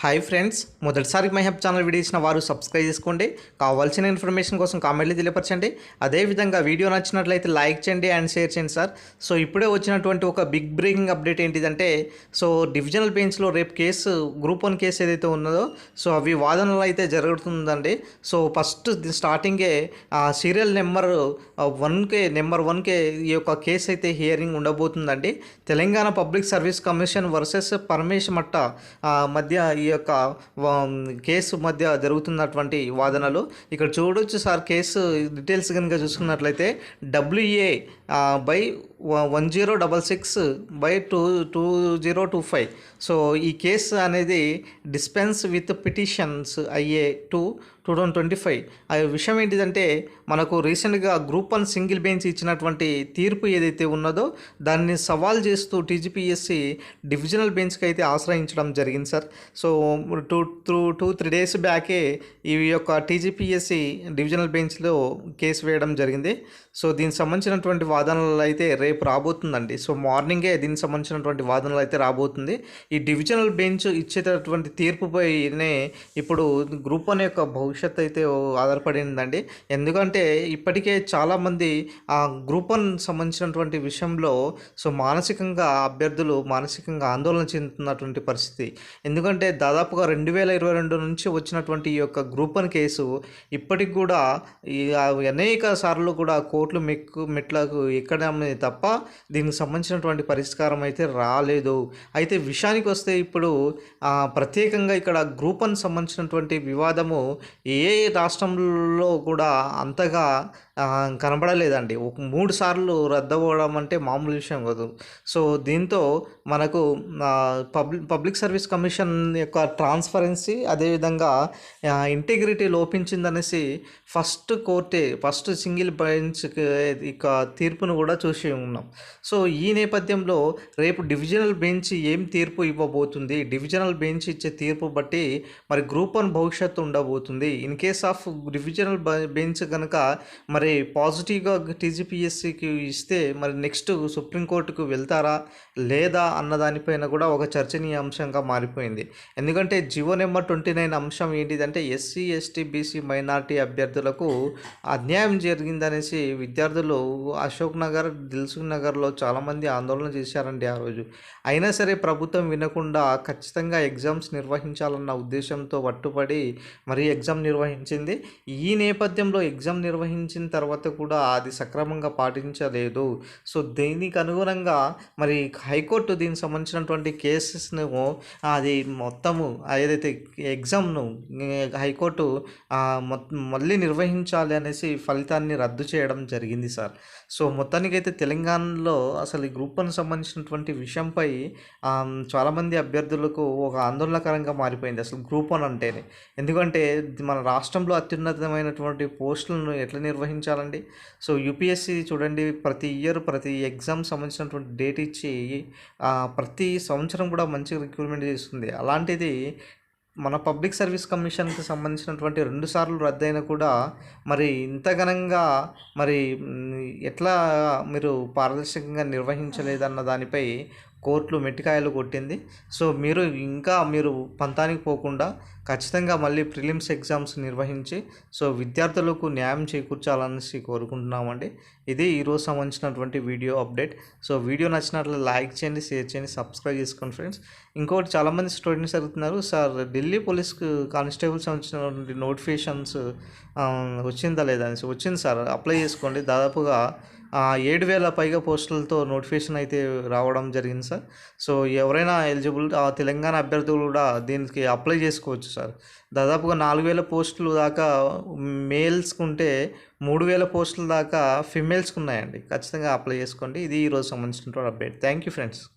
Hi friends మొదటిసారి my channel video ఇచ్చిన వారు సబ్స్క్రైబ్ చేసుకోండి. కావాల్సిన ఇన్ఫర్మేషన్ కోసం కామెంట్లు తెలియపరచండి. అదేవిధంగా వీడియో నచ్చినట్లయితే లైక్ చేయండి అండ్ షేర్ చేయండి సార్. సో ఇప్పుడే వచ్చినటువంటి ఒక బిగ్ బ్రేకింగ్ అప్డేట్ ఏంటిదంటే సో డివిజనల్ బెంచ్లో రేపు కేసు గ్రూప్ వన్ కేసు ఏదైతే ఉన్నదో సో అవి వాదనలు అయితే జరుగుతుందండి. సో ఫస్ట్ స్టార్టింగే సీరియల్ నెంబర్ వన్కే నెంబర్ వన్కే ఈ యొక్క కేసు అయితే hearing ఉండబోతుందండి. Telangana public service commission versus Paramesh Matta మధ్య ఈ యొక్క కేసు మధ్య జరుగుతున్నటువంటి వాదనలు. ఇక్కడ చూడొచ్చు సార్ కేసు డీటెయిల్స్ కనుక చూసుకున్నట్లయితే WA by one zero double six by two two zero two five. So ఈ కేసు అనేది dispense with petitions IA two two thousand twenty five. ఆ విషయం ఏంటిదంటే మనకు రీసెంట్గా గ్రూప్ వన్ సింగిల్ బెంచ్ ఇచ్చినటువంటి తీర్పు ఏదైతే ఉన్నదో దాన్ని సవాల్ చేస్తూ టీజీపీఎస్సి డివిజనల్ బెంచ్కి అయితే ఆశ్రయించడం జరిగింది sir. So two two two three days బ్యాకే ఈ యొక్క టీజీపీఎస్సి డివిజనల్ బెంచ్లో కేసు వేయడం జరిగింది. సో దీనికి సంబంధించినటువంటి వాదనలు అయితే రేపు రాబోతుందండి. సో మార్నింగే దీనికి సంబంధించినటువంటి వాదనలు అయితే రాబోతుంది. ఈ డివిజనల్ బెంచ్ ఇచ్చేటటువంటి తీర్పుపైనే ఇప్పుడు గ్రూప్ వన్ యొక్క భవిష్యత్తు అయితే ఆధారపడిందండి. ఎందుకంటే ఇప్పటికే చాలామంది ఆ గ్రూప్ వన్ సంబంధించినటువంటి విషయంలో సో మానసికంగా అభ్యర్థులు మానసికంగా ఆందోళన చెందుతున్నటువంటి పరిస్థితి. ఎందుకంటే దాదాపుగా రెండు వేల ఇరవై రెండు నుంచి వచ్చినటువంటి ఈ యొక్క గ్రూప్ వన్ కేసు ఇప్పటికి కూడా ఈ అనేక సార్లు కూడా కోర్టులు మెక్కు మెట్లకు ఎక్కడం తప్ప దీనికి సంబంధించినటువంటి పరిష్కారం అయితే రాలేదు. అయితే విషయానికి వస్తే ఇప్పుడు ప్రత్యేకంగా ఇక్కడ గ్రూప్ వన్ సంబంధించినటువంటి వివాదము ఏ రాష్ట్రంలో కూడా అంతగా కనబడలేదండి. ఒక మూడు సార్లు రద్దవడం అంటే మామూలు విషయం కాదు. సో దీంతో మనకు పబ్లిక్ పబ్లిక్ సర్వీస్ కమిషన్ యొక్క ట్రాన్స్పరెన్సీ అదేవిధంగా ఇంటిగ్రిటీ లోపించిందనేసి ఫస్ట్ కోర్టే ఫస్ట్ సింగిల్ బెంచ్ ఇక తీర్పును కూడా చూసి ఉన్నాం. సో ఈ నేపథ్యంలో రేపు డివిజనల్ బెంచ్ ఏం తీర్పు ఇవ్వబోతుంది? డివిజనల్ బెంచ్ ఇచ్చే తీర్పు బట్టి మరి గ్రూప్ వన్ భవిష్యత్తు ఉండబోతుంది. In case of revisional bench కనుక మరి పాజిటివ్గా టీజీపీఎస్సికి ఇస్తే మరి నెక్స్ట్ సుప్రీంకోర్టుకు వెళ్తారా లేదా అన్న దానిపైన కూడా ఒక చర్చనీయాంశంగా మారిపోయింది. ఎందుకంటే జివో నెంబర్ ట్వంటీ నైన్ అంశం ఏంటిదంటే ఎస్సీ ఎస్టీ బీసీ మైనార్టీ అభ్యర్థులకు అన్యాయం జరిగిందనేసి విద్యార్థులు అశోక్ నగర్ దిల్సుఖ్ నగర్లో చాలామంది ఆందోళన చేశారండి ఆ రోజు. అయినా సరే ప్రభుత్వం వినకుండా ఖచ్చితంగా ఎగ్జామ్స్ నిర్వహించాలన్న ఉద్దేశంతో పట్టుబడి మరి ఎగ్జామ్ నిర్వహించింది. ఈ నేపథ్యంలో ఎగ్జామ్ నిర్వహించిన తర్వాత కూడా అది సక్రమంగా పాటించలేదు. సో దీనికి అనుగుణంగా మరి హైకోర్టు దీనికి సంబంధించినటువంటి కేసెస్ను అది మొత్తము ఏదైతే ఎగ్జామ్ను హైకోర్టు మళ్ళీ నిర్వహించాలి అనేసి ఫలితాన్ని రద్దు చేయడం జరిగింది సార్. సో మొత్తానికైతే తెలంగాణలో అసలు ఈ గ్రూప్ వన్ సంబంధించినటువంటి విషయంపై చాలామంది అభ్యర్థులకు ఒక ఆందోళనకరంగా మారిపోయింది. అసలు గ్రూప్ వన్ అంటేనే. ఎందుకంటే మన మన రాష్ట్రంలో అత్యున్నతమైనటువంటి పోస్టులను ఎట్లా నిర్వహించాలండి? సో యూపీఎస్సి చూడండి ప్రతి ఇయర్ ప్రతి ఎగ్జామ్ సంబంధించినటువంటి డేట్ ఇచ్చి ప్రతి సంవత్సరం కూడా మంచి రిక్రూట్మెంట్ చేస్తుంది. అలాంటిది మన పబ్లిక్ సర్వీస్ కమిషన్కి సంబంధించినటువంటి రెండు సార్లు రద్దయినా కూడా మరి ఇంత ఘనంగా మరి ఎట్లా మీరు పారదర్శకంగా నిర్వహించలేదన్న దానిపై కోర్టులు మెట్టికాయలు కొట్టింది. సో మీరు ఇంకా మీరు పంతానికి పోకుండా ఖచ్చితంగా మళ్ళీ ప్రిలిమ్స్ ఎగ్జామ్స్ నిర్వహించి సో విద్యార్థులకు న్యాయం చేకూర్చాలనేసి కోరుకుంటున్నామండి. ఇది ఈరోజు సంబంధించినటువంటి వీడియో అప్డేట్. సో వీడియో నచ్చినట్లు లైక్ చేయండి షేర్ చేయండి సబ్స్క్రైబ్ చేసుకోండి ఫ్రెండ్స్. ఇంకోటి చాలామంది స్టూడెంట్స్ అడుగుతున్నారు సార్ ఢిల్లీ పోలీస్ కానిస్టేబుల్ సంబంధించినటువంటి నోటిఫికేషన్స్ వచ్చిందా లేదా? అనేసి వచ్చింది సార్ అప్లై చేసుకోండి. దాదాపుగా ఏడు వేల పైగా పోస్టులతో నోటిఫికేషన్ అయితే రావడం జరిగింది సార్. సో ఎవరైనా ఎలిజిబుల్ తెలంగాణ అభ్యర్థులు కూడా దీనికి అప్లై చేసుకోవచ్చు సార్. దాదాపుగా నాలుగు వేల పోస్టులు దాకా మేల్స్కి ఉంటే మూడు వేల పోస్టుల దాకా ఫిమేల్స్కి ఉన్నాయండి. ఖచ్చితంగా అప్లై చేసుకోండి. ఇది ఈరోజు సంబంధించిన అప్డేట్. Thank you friends.